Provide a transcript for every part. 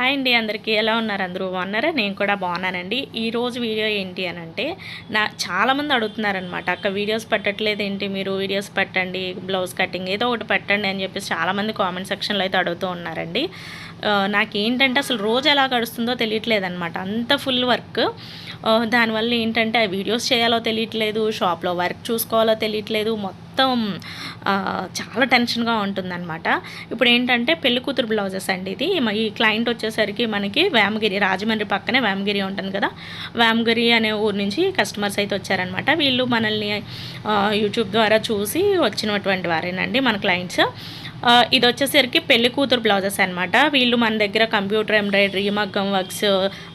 Hi అండి అందరికీ. ఎలా ఉన్నారు అందరూ? బాగున్నారా? నేను కూడా బాగున్నానండి. ఈరోజు వీడియో ఏంటి అని అంటే నా చాలామంది అడుగుతున్నారనమాట అక్క వీడియోస్ పెట్టట్లేదు ఏంటి? మీరు వీడియోస్ పెట్టండి బ్లౌజ్ కటింగ్ ఏదో ఒకటి పెట్టండి అని చెప్పేసి చాలామంది కామెంట్ సెక్షన్లో అయితే అడుగుతూ ఉన్నారండి. నాకేంటంటే అసలు రోజు ఎలా గడుస్తుందో తెలియట్లేదు అనమాట అంత ఫుల్ వర్క్. దానివల్ల ఏంటంటే ఆ వీడియోస్ చేయాలో తెలియట్లేదు షాప్లో వర్క్ చూసుకోవాలో తెలియట్లేదు మొత్తం మొత్తం చాలా టెన్షన్గా ఉంటుందన్నమాట. ఇప్పుడు ఏంటంటే పెళ్ళి కూతురు బ్లౌజెస్ అండి ఇది. ఈ క్లయింట్ వచ్చేసరికి మనకి వేమగిరి రాజమండ్రి పక్కనే వేమగిరి ఉంటుంది కదా. వేమగిరి అనే ఊరు నుంచి కస్టమర్స్ అయితే వచ్చారనమాట వీళ్ళు మనల్ని యూట్యూబ్ ద్వారా చూసి వచ్చినటువంటి వారేనండి మన క్లయింట్స్. ఇది వచ్చేసరికి పెళ్ళి కూతురు బ్లౌజెస్ అనమాట వీళ్ళు మన దగ్గర కంప్యూటర్ ఎంబ్రాయిడరీ మగ్గం వర్క్స్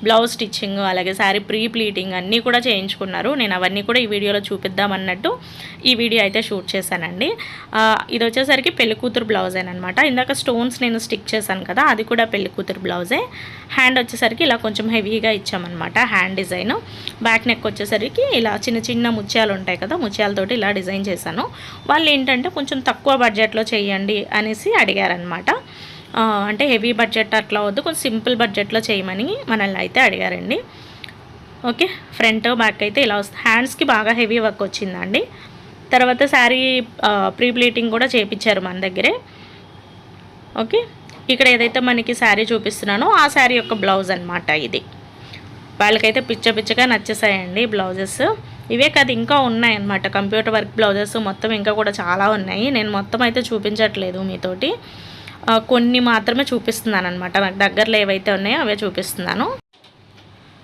బ్లౌజ్ స్టిచ్చింగ్ అలాగే శారీ ప్రీ ప్లీటింగ్ అన్నీ కూడా చేయించుకున్నారు. నేను అవన్నీ కూడా ఈ వీడియోలో చూపిద్దాం అన్నట్టు ఈ వీడియో అయితే షూట్ చేశానండి. ఇది వచ్చేసరికి పెళ్ళి కూతురు బ్లౌజ్ అనమాట ఇందాక స్టోన్స్ నేను స్టిక్ చేశాను కదా అది కూడా పెళ్ళి కూతురు బ్లౌజే. హ్యాండ్ వచ్చేసరికి ఇలా కొంచెం హెవీగా ఇచ్చామన్నమాట హ్యాండ్ డిజైన్. బ్యాక్ నెక్ వచ్చేసరికి ఇలా చిన్న చిన్న ముత్యాలు ఉంటాయి కదా ముత్యాలతోటి ఇలా డిజైన్ చేశాను. వాళ్ళు ఏంటంటే కొంచెం తక్కువ బడ్జెట్లో చేయండి అనేసి అడిగారనమాట అంటే హెవీ బడ్జెట్ అట్లా వద్దు కొంచెం సింపుల్ బడ్జెట్లో చేయమని మనల్ని అయితే అడిగారండి. ఓకే ఫ్రంట్ బ్యాక్ అయితే ఇలా వస్తుంది హ్యాండ్స్కి బాగా హెవీ వర్క్ వచ్చిందండి. తర్వాత శారీ ప్రీ ప్లీటింగ్ కూడా చేయించారు మన దగ్గరే. ఓకే? ఇక్కడ ఏదైతే మనకి శారీ చూపిస్తున్నానో ఆ శారీ యొక్క బ్లౌజ్ అనమాట ఇది. వాళ్ళకైతే పిచ్చ పిచ్చగా నచ్చేసాయండి బ్లౌజెస్. ఇవే కాదు ఇంకా ఉన్నాయన్నమాట కంప్యూటర్ వర్క్ బ్లౌజెస్ మొత్తం ఇంకా కూడా చాలా ఉన్నాయి. నేను మొత్తం అయితే చూపించట్లేదు మీతోటి. కొన్ని మాత్రమే చూపిస్తున్నాను అనమాట నాకు దగ్గరలో ఏవైతే ఉన్నాయో అవే చూపిస్తున్నాను.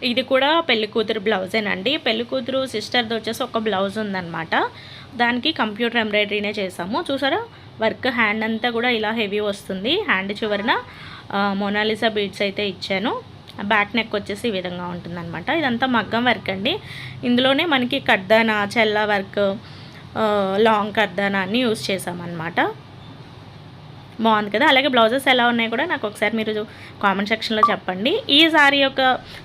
ఇది కూడా పెళ్ళి కూతురు బ్లౌజేనండి. పెళ్ళి కూతురు సిస్టర్ది వచ్చేసి ఒక బ్లౌజ్ ఉందన్నమాట. దానికి కంప్యూటర్ ఎంబ్రాయిడరీనే చేసాము చూసారా? వర్క్ హ్యాండ్ అంతా కూడా ఇలా హెవీ వస్తుంది. హ్యాండ్ చివరన మొనాలిసా బీడ్స్ అయితే ఇచ్చాను. బ్యాక్ నెక్ వచ్చేసి ఈ విధంగా ఉంటుందన్నమాట. ఇదంతా మగ్గం వర్క్ అండి. ఇందులోనే మనకి కర్దానా చెల్ల వర్క్ లాంగ్ కర్దానా అన్నీ యూస్ చేసామన్నమాట బాగుంది కదా. అలాగే బ్లౌజెస్ ఎలా ఉన్నాయి కూడా నాకు ఒకసారి మీరు కామెంట్ సెక్షన్లో చెప్పండి. ఈ శారీ యొక్క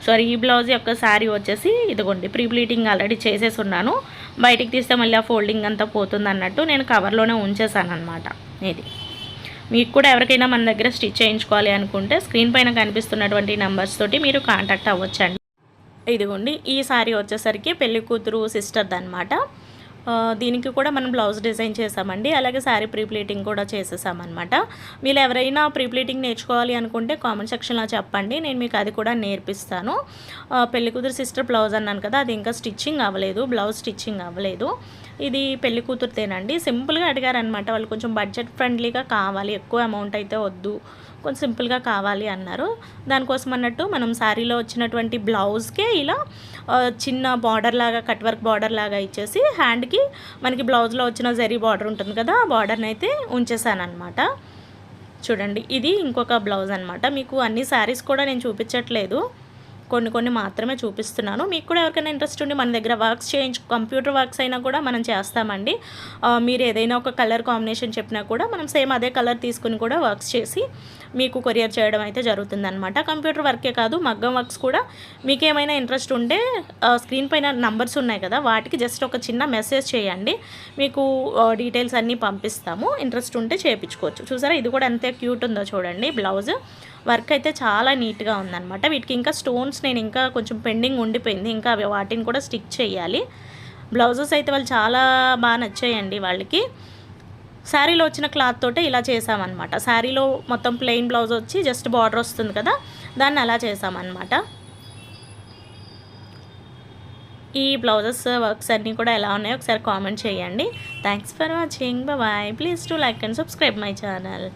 సారీ ఈ బ్లౌజ్ యొక్క శారీ వచ్చేసి ఇదిగోండి ప్రీ బ్లీటింగ్ ఆల్రెడీ చేసేసి ఉన్నాను బయటికి తీస్తే మళ్ళీ ఆ ఫోల్డింగ్ అంతా పోతుంది అన్నట్టు నేను కవర్లోనే ఉంచేసాను అనమాట ఇది. మీకు కూడా ఎవరికైనా మన దగ్గర స్టిచ్ చేయించుకోవాలి అనుకుంటే స్క్రీన్ పైన కనిపిస్తున్నటువంటి నెంబర్స్ తోటి మీరు కాంటాక్ట్ అవ్వచ్చండి. ఇదిగోండి ఈ సారీ వచ్చేసరికి పెళ్ళి కూతురు సిస్టర్ది అనమాట దీనికి కూడా మనం బ్లౌజ్ డిజైన్ చేసామండి అలాగే శారీ ప్రీప్లీటింగ్ కూడా చేసేసామన్నమాట. వీళ్ళు ఎవరైనా ప్రీప్లీటింగ్ నేర్చుకోవాలి అనుకుంటే కామెంట్ సెక్షన్లో చెప్పండి. నేను మీకు అది కూడా నేర్పిస్తాను. పెళ్ళికూతురు పెళ్ళి కూతురు సిస్టర్ బ్లౌజ్ అన్నాను కదా అది ఇంకా స్టిచ్చింగ్ అవ్వలేదు బ్లౌజ్ స్టిచ్చింగ్ అవ్వలేదు. ఇది పెళ్ళి కూతురుతేనండి. సింపుల్గా అడిగారనమాట వాళ్ళు కొంచెం బడ్జెట్ ఫ్రెండ్లీగా కావాలి ఎక్కువ అమౌంట్ అయితే వద్దు. కొంచెం సింపుల్గా కావాలి అన్నారు. దానికోసం అన్నట్టు మనం శారీలో వచ్చినటువంటి బ్లౌజ్కే ఇలా చిన్న బార్డర్ లాగా కట్ వర్క్ బార్డర్ లాగా ఇచ్చేసి హ్యాండ్కి మనకి బ్లౌజ్లో వచ్చిన జరీ బార్డర్ ఉంటుంది కదా ఆ బార్డర్ని అయితే ఉంచేసాను అనమాట చూడండి ఇది ఇంకొక బ్లౌజ్ అనమాట మీకు అన్ని శారీస్ కూడా నేను చూపించట్లేదు. కొన్ని కొన్ని మాత్రమే చూపిస్తున్నాను. మీకు కూడా ఎవరికైనా ఇంట్రెస్ట్ ఉండి మన దగ్గర వర్క్స్ చేయించు కంప్యూటర్ వర్క్స్ అయినా కూడా మనం చేస్తామండి. మీరు ఏదైనా ఒక కలర్ కాంబినేషన్ చెప్పినా కూడా మనం సేమ్ అదే కలర్ తీసుకుని కూడా వర్క్స్ చేసి మీకు కొరియర్ చేయడం అయితే జరుగుతుందనమాట కంప్యూటర్ వర్కే కాదు మగ్గం వర్క్స్ కూడా. మీకు ఏమైనా ఇంట్రెస్ట్ ఉంటే స్క్రీన్ పైన నంబర్స్ ఉన్నాయి కదా వాటికి జస్ట్ ఒక చిన్న మెసేజ్ చేయండి. మీకు డీటెయిల్స్ అన్నీ పంపిస్తాము. ఇంట్రెస్ట్ ఉంటే చేయించుకోవచ్చు. చూసారా ఇది కూడా ఎంత క్యూట్ ఉందో చూడండి. బ్లౌజ్ వర్క్ అయితే చాలా నీట్గా ఉందన్నమాట. వీటికి ఇంకా స్టోన్స్ నేను ఇంకా కొంచెం పెండింగ్ ఉండిపోయింది. ఇంకా అవి వాటిని కూడా స్టిక్ చేయాలి. బ్లౌజెస్ అయితే వాళ్ళు చాలా బాగా నచ్చాయండి వాళ్ళకి. శారీలో వచ్చిన క్లాత్ తోటే ఇలా చేసామన్నమాట శారీలో మొత్తం ప్లెయిన్ బ్లౌజ్ వచ్చి జస్ట్ బార్డర్ వస్తుంది కదా దాన్ని అలా చేసామన్నమాట ఈ బ్లౌజెస్ వర్క్స్ అన్నీ కూడా ఎలా ఉన్నాయో ఒకసారి కామెంట్ చేయండి. Thanks for watching bye please to like and subscribe my channel